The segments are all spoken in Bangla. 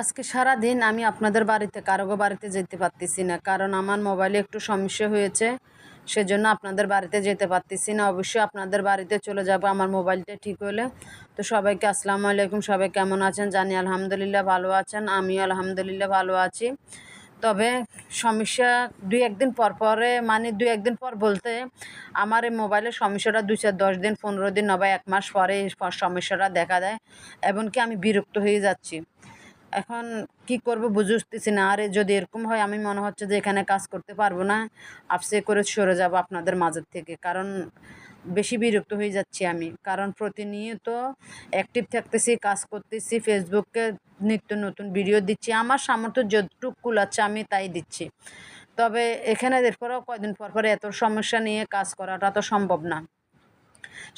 আজকে সারা দিন আমি আপনাদের বাড়িতে কারও বাড়িতে যেতে পারতেছি না। কারণ আমার মোবাইলে একটু সমস্যা হয়েছে, সেজন্য আপনাদের বাড়িতে যেতে পারতেছি না। অবশ্যই আপনাদের বাড়িতে চলে যাব, আমার মোবাইলটা ঠিক হলে। তো সবাইকে আসসালামু আলাইকুম, সবাই কেমন আছেন? জানি আলহামদুলিল্লাহ ভালো আছেন, আমিও আলহামদুলিল্লাহ ভালো আছি। তবে সমস্যা দুই একদিন পর পরে মানে দুই একদিন পর বলতে, আমার এই মোবাইলের সমস্যাটা দুই চার দশ দিন, পনেরো দিন নবা এক মাস পরে সমস্যাটা দেখা দেয়, এমনকি আমি বিরক্ত হয়ে যাচ্ছি। এখন কি করব বুঝে উঠতেছি না। আরে যদি এরকম হয়, আমি মনে হচ্ছে যে এখানে কাজ করতে পারব না। আপসে করে সরে যাব আপনাদের মাঝের থেকে। কারণ বেশি বিরক্ত হয়ে যাচ্ছি আমি। কারণ প্রতিনিয়ত অ্যাক্টিভ থাকতেছি, কাজ করতেছি, ফেসবুকে নিত্য নতুন ভিডিও দিচ্ছি। আমার সামর্থ্য যতটুকু কুলাচ্ছে আমি তাই দিচ্ছি। তবে এখানে এরপরেও কয়দিন পর পরে এত সমস্যা নিয়ে কাজ করাটা তো সম্ভব না।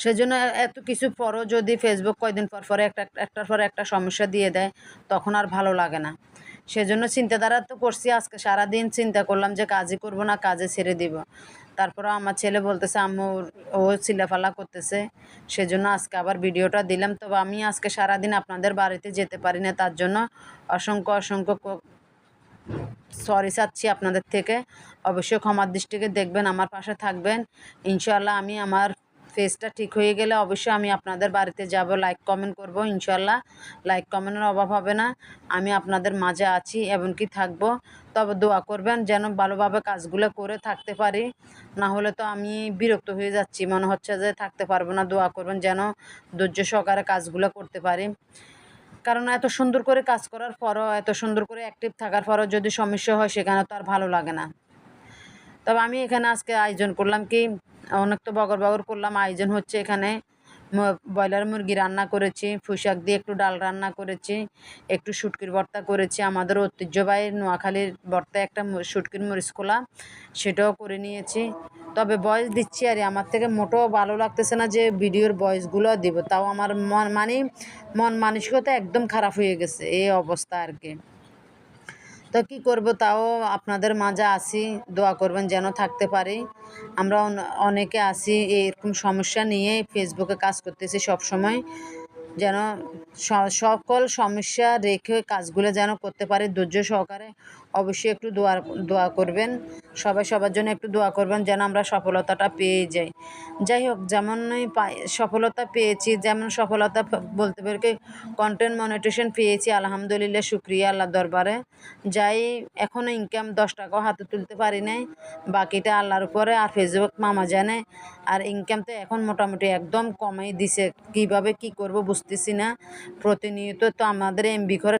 সেজন্য এত কিছু পরও যদি ফেসবুক কয়দিন পর পরে একটা, একটার পর একটা সমস্যা দিয়ে দেয়, তখন আর ভালো লাগে না। সেজন্য চিন্তাধারা তো করছি, আজকে সারাদিন চিন্তা করলাম যে কাজই করব না, কাজে ছেড়ে দিব। তারপরে আমার ছেলে বলতেছে, আম্মু, ও চিল্লাফালা করতেছে, সেজন্য আজকে আবার ভিডিওটা দিলাম। তবে আমি আজকে সারাদিন আপনাদের বাড়িতে যেতে পারি না, তার জন্য অসংখ্য অসংখ্য সরি চাচ্ছি আপনাদের থেকে। অবশ্যই ক্ষমার দৃষ্টিকে দেখবেন, আমার পাশে থাকবেন। ইনশাল্লাহ আমি আমার ফেসটা ঠিক হয়ে গেলে অবশ্যই আমি আপনাদের বাড়িতে যাব লাইক কমেন্ট করব, ইনশাল্লাহ। লাইক কমেন্টের অভাব হবে না। আমি আপনাদের মাঝে আছি, এমনকি থাকব। তবে দোয়া করবেন যেন ভালোভাবে কাজগুলো করে থাকতে পারি। না হলে তো আমি বিরক্ত হয়ে যাচ্ছি। মনে হচ্ছে যে থাকতে পারব না। দোয়া করবেন যেন ধৈর্য সহকারে কাজগুলো করতে পারি। কারণ এত সুন্দর করে কাজ করার পরও, এত সুন্দর করে অ্যাক্টিভ থাকার পরও যদি সমস্যা হয়, সেখানে তো আর ভালো লাগে না। তবে আমি এখানে আজকে আয়োজন করলাম কি, অনেক তো বগর বগর করলাম। আয়োজন হচ্ছে এখানে ব্রয়লার মুরগি রান্না করেছি, পুঁইশাক দিয়ে একটু ডাল রান্না করেছি, একটু শুটকির ভর্তা করেছি। আমাদের ঐতিহ্যবাহী নোয়াখালীর ভর্তা একটা শুটকির মরিচ খোলা, সেটাও করে নিয়েছি। তবে বয়স দিচ্ছি আর, আমার থেকে মোটেও ভালো লাগতেছে না যে ভিডিওর বয়সগুলো দিব। তাও আমার মন মানে মন মানসিকতা একদম খারাপ হয়ে গেছে, এই অবস্থা আর কি। তো কি করব, তাও আপনাদের মাঝে আসি, দোয়া করবেন যেন থাকতে পারি। আমরা অনেকে আসি, এরকম সমস্যা নিয়ে ফেসবুকে কাজ করতেছি সব সময় যেন সকল সমস্যা রেখে কাজগুলো যেন করতে পারে। ধৈর্য সহকারে অবশ্যই একটু দোয়া দোয়া করবেন। সবাই সবার জন্য একটু দোয়া করবেন যেন আমরা সফলতাটা পেয়ে যাই। যাই হোক, যেমনই পাই, সফলতা পেয়েছি, যেমন সফলতা বলতে পারি কন্টেন্ট মনিটেশন পেয়েছি, আলহামদুলিল্লাহ, শুক্রিয়া আল্লাহ দরবারে। যাই এখনও ইনকাম দশ টাকাও হাতে তুলতে পারি নাই। বাকিটা আল্লাহর উপরে আর ফেসবুক মামা জানে। আর ইনকাম তো এখন মোটামুটি একদম কমেই দিছে। কীভাবে কি করব বুঝতেছি না। প্রতিনিয়ত তো আমাদের এমবি করে